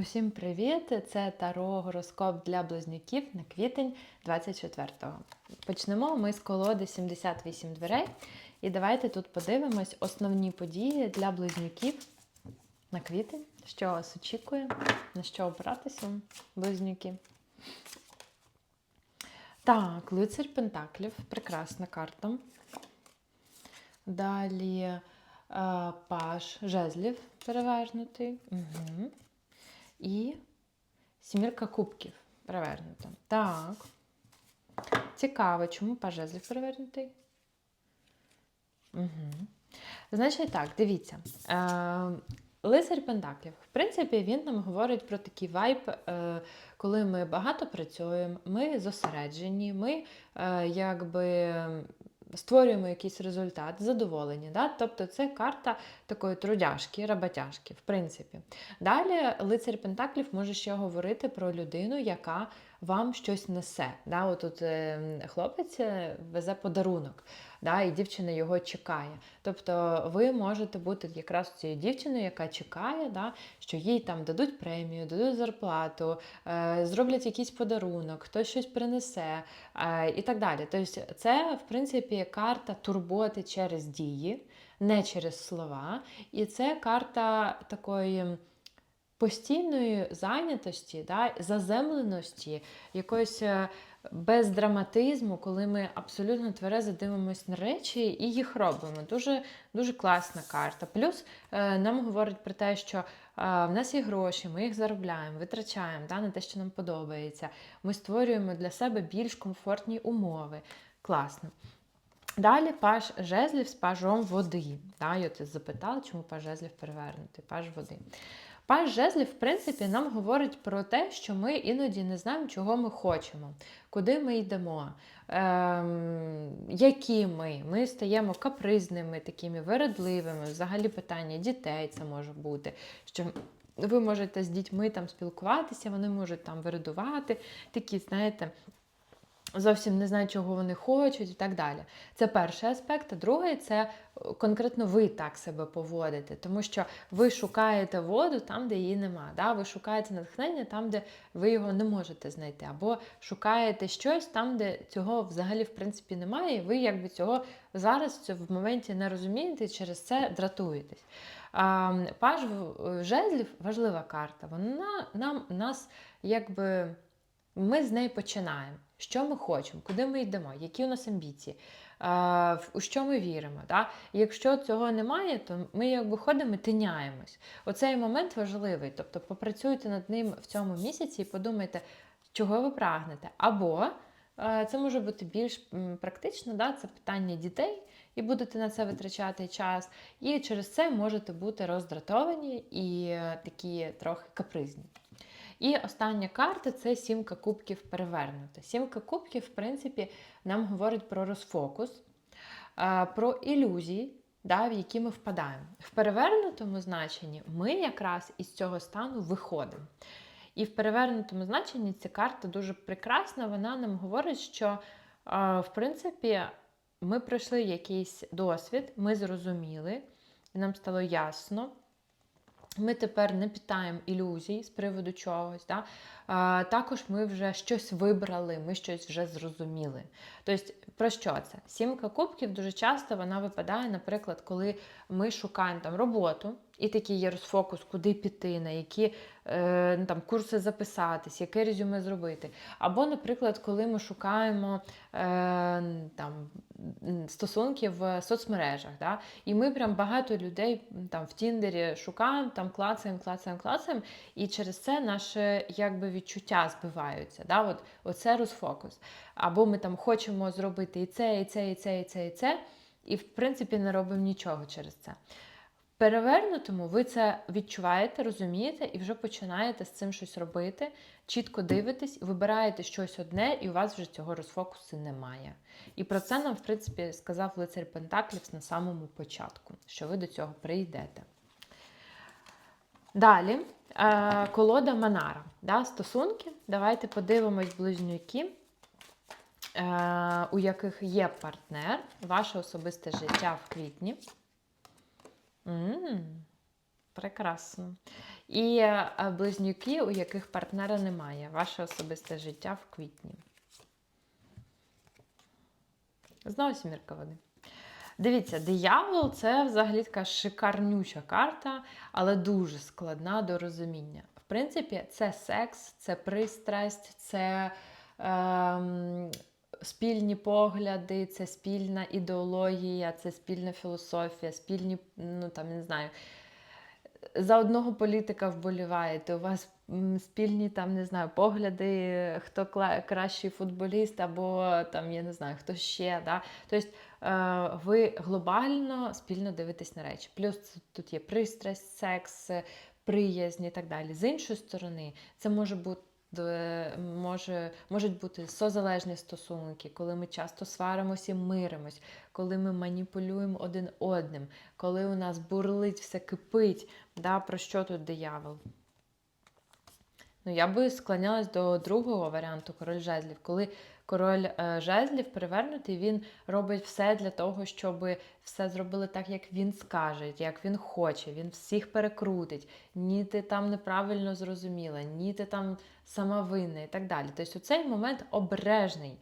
Усім привіт! Це Таро гороскоп для близнюків на квітень 24-го. Почнемо ми з колоди 78 дверей. І давайте тут подивимось основні події для близнюків на квітень, що вас очікує, на що опиратися, близнюки. Так, лицарь Пентаклів, прекрасна карта. Далі е, паш жезлів перевернутий. Угу. І сімірка кубків перевернута. Так. Цікаво, чому паж жезлів перевернутий? Угу. Значить, так, дивіться. Е, Лицар Пентаклів. В принципі, він нам говорить про такий вайб, е, коли ми багато працюємо, ми зосереджені, ми е, якби створюємо якийсь результат, задоволення. Да? Тобто це карта такої трудяшки, роботяшки, в принципі. Далі лицар Пентаклів може ще говорити про людину, яка вам щось несе. Да? Отут тут е, хлопець е, везе подарунок, да? і дівчина його чекає. Тобто ви можете бути якраз цією дівчиною, яка чекає, да? що їй там дадуть премію, дадуть зарплату, е, зроблять якийсь подарунок, хтось щось принесе е, і так далі. Тобто, це, в принципі, карта турботи через дії, не через слова. І це карта такої постійної зайнятості, да, заземленості, якоїсь е, без драматизму, коли ми абсолютно тверезо дивимося на речі і їх робимо. Дуже дуже класна карта. Плюс е, нам говорить про те, що е, в нас є гроші, ми їх заробляємо, витрачаємо да, на те, що нам подобається. Ми створюємо для себе більш комфортні умови. Класно. Далі паж жезлів з пажом води. Да, я запитала, чому паж жезлів перевернути, паж води. Паж жезлів, в принципі, нам говорить про те, що ми іноді не знаємо, чого ми хочемо, куди ми йдемо, ем, які ми. Ми стаємо капризними, такими вередливими. Взагалі питання дітей це може бути. що ви можете з дітьми там спілкуватися, вони можуть там вирадувати, такі, знаєте, зовсім не знають, чого вони хочуть і так далі. Це перший аспект. А другий це е, конкретно ви так себе поводите, тому що ви шукаєте воду там, де її нема. Да? Ви шукаєте натхнення там, де ви його не можете знайти, або шукаєте щось там, де цього взагалі в принципі немає, і ви якби цього зараз в моменті не розумієте, і через це дратуєтесь. Паж жезлів важлива карта. Вона нам нас якби ми з неї починаємо. Що ми хочемо, куди ми йдемо, які у нас амбіції, у що ми віримо. Да? якщо цього немає, то ми якби ходимо і тиняємось. Оцей момент важливий. Тобто попрацюйте над ним в цьому місяці і подумайте, чого ви прагнете. Або це може бути більш практично, да? це питання дітей, і будете на це витрачати час. І через це можете бути роздратовані і е, такі трохи капризні. І остання карта це сімка кубків перевернута. Сімка кубків, в принципі, нам говорить про розфокус, про ілюзії, да, в які ми впадаємо. В перевернутому значенні ми якраз із цього стану виходимо. І в перевернутому значенні ця карта дуже прекрасна, вона нам говорить, що, в принципі, ми пройшли якийсь досвід, ми зрозуміли, і нам стало ясно. Ми тепер не питаємо ілюзій з приводу чогось. Да? А, Також ми вже щось вибрали, ми щось вже зрозуміли. Тобто, про що це? Сімка кубків дуже часто вона випадає, наприклад, коли ми шукаємо там роботу, і такий є розфокус, куди піти, на які е, ну, там, курси записатись, яке резюме зробити. Або, наприклад, коли ми шукаємо е, там, стосунки в соцмережах. Да? І ми прям багато людей там в Тіндері шукаємо, там клацаємо, клацаємо, клацаємо, і через це наше якби, відчуття збиваються. Да? От, Оце розфокус. Або ми там хочемо зробити і це, і це, і це, і це, і це, і в принципі не робимо нічого через це. Перевернутому ви це відчуваєте, розумієте, і вже починаєте з цим щось робити, чітко дивитесь, вибираєте щось одне, і у вас вже цього розфокусу немає. І про це нам, в принципі, сказав лицар Пентаклів на самому початку, що ви до цього прийдете. Далі, е, колода Манара. Да, Стосунки. Давайте подивимось близнюки, е, у яких є партнер, ваше особисте життя в квітні. М -м, прекрасно. І е, близнюки, у яких партнера немає. Ваше особисте життя в квітні. Знову сімірка води. Дивіться, диявол це взагалі така шикарнюча карта, але дуже складна до розуміння. В принципі, це секс, це пристрасть, це ем, спільні погляди, це спільна ідеологія, це спільна філософія, спільні, ну там, не знаю, за одного політика вболіваєте, у вас спільні там, не знаю, погляди, хто кращий футболіст, або там, я не знаю, хто ще. Да? Тобто е, ви глобально спільно дивитесь на речі. Плюс тут є пристрасть, секс, приязнь і так далі. З іншої сторони, це може бути. Може, можуть бути созалежні стосунки, коли ми часто сваримося і миримось, коли ми маніпулюємо один одним, коли у нас бурлить, все кипить. Да, Про що тут диявол? Ну, я би склонялась до другого варіанту король жезлів. Коли король е, жезлів перевернутий, він робить все для того, щоб все зробили так, як він скаже, як він хоче. Він всіх перекрутить. Ні, ти там неправильно зрозуміла, ні, ти там сама винна і так далі. Тобто у цей момент обережний.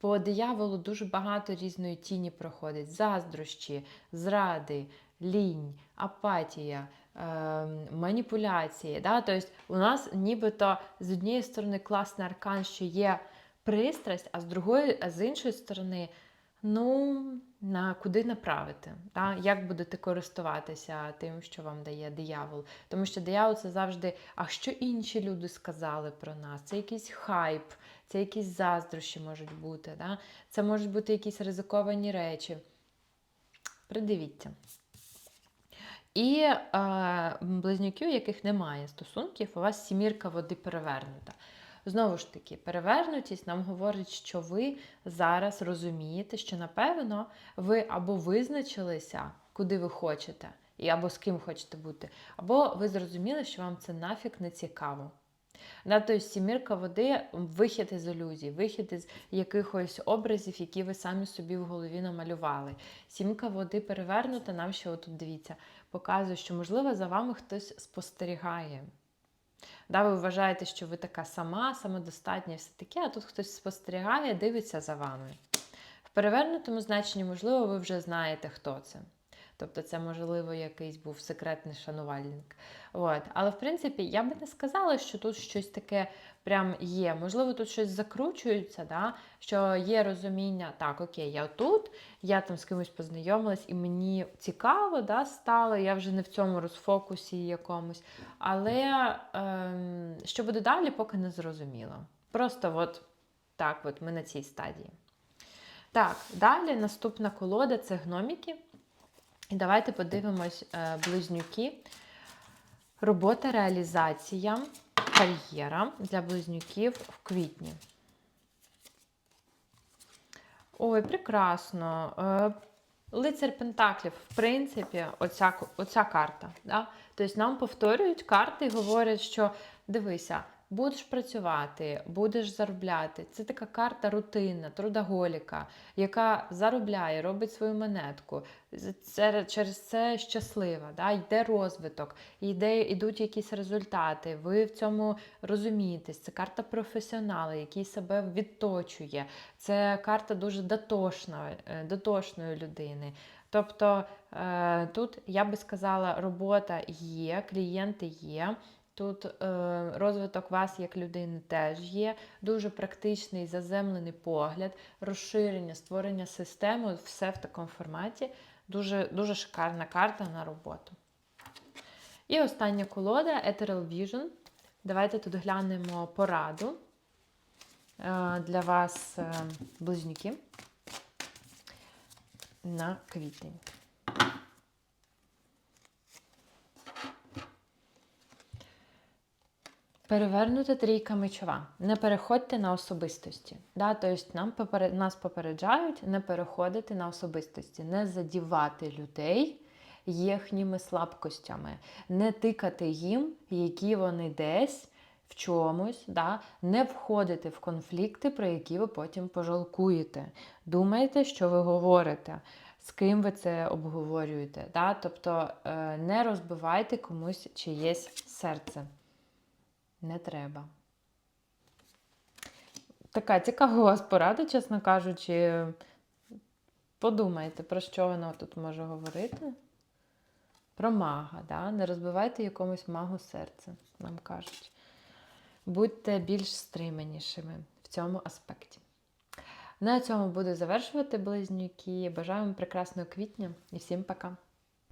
По дияволу дуже багато різної тіні проходить: заздрощі, зради, лінь, апатія, е, маніпуляції. Да? Тобто у нас нібито з однієї сторони класний аркан, що є пристрасть, а з другої, а з іншої сторони, ну, на куди направити, да? як будете користуватися тим, що вам дає диявол. Тому що диявол це завжди, а що інші люди сказали про нас? Це якийсь хайп, це якісь заздрощі можуть бути. Да? Це можуть бути якісь ризиковані речі. Придивіться. І е, близнюки, у яких немає стосунків, у вас сімірка води перевернута. Знову ж таки, перевернутість нам говорить, що ви зараз розумієте, що напевно ви або визначилися, куди ви хочете, і або з ким хочете бути, або ви зрозуміли, що вам це нафіг не цікаво. Тобто сімірка води вихід із ілюзій, вихід із якихось образів, які ви самі собі в голові намалювали. Сімка води перевернута, нам ще отут дивіться, показує, що, можливо, за вами хтось спостерігає. Да, ви вважаєте, що ви така сама, самодостатня все таке, а тут хтось спостерігає, дивиться за вами. В перевернутому значенні, можливо, ви вже знаєте, хто це. Тобто це, можливо, якийсь був секретний шанувальник. От. Але, в принципі, я би не сказала, що тут щось таке прям є. Можливо, тут щось закручується, да? що є розуміння, так, окей, я тут, я там з кимось познайомилась, і мені цікаво да, стало, я вже не в цьому розфокусі якомусь. Але ем, що буде далі, поки не зрозуміло. Просто от так, от ми на цій стадії. Так, далі наступна колода це гноміки. І давайте подивимось е, близнюки. Робота, реалізація, кар'єра для близнюків в квітні. Ой, прекрасно. Е, Лицар Пентаклів, в принципі, оця, оця карта. Да? Тобто нам повторюють карти і говорять, що дивися, будеш працювати, будеш заробляти. Це така карта рутинна, трудоголіка, яка заробляє, робить свою монетку. Це, через це щаслива, да? йде розвиток, йде, йдуть якісь результати. Ви в цьому розумієтесь. Це карта професіонала, який себе відточує. Це карта дуже дотошна, е, дотошної людини. Тобто е, тут я би сказала, робота є, клієнти є. Тут е, розвиток вас як людини теж є, дуже практичний заземлений погляд, розширення, створення системи, все в такому форматі. Дуже, дуже шикарна карта на роботу. І остання колода Ethereal Vision. Давайте тут глянемо пораду е, для вас, е, близнюки, на квітень. Перевернута трійка мечова. Не переходьте на особистості. Да? Тобто нам поперед... нас попереджають не переходити на особистості, не задівати людей їхніми слабкостями, не тикати їм, які вони десь в чомусь, да? не входити в конфлікти, про які ви потім пожалкуєте. Думайте, що ви говорите. з ким ви це обговорюєте. Да? Тобто е, не розбивайте комусь чиєсь серце. Не треба. Така цікава у вас порада, чесно кажучи. Подумайте, про що вона тут може говорити. Про мага, да? не розбивайте якомусь магу серце, нам кажуть. Будьте більш стриманішими в цьому аспекті. На цьому буду завершувати близнюки. Бажаю вам прекрасного квітня і всім пока!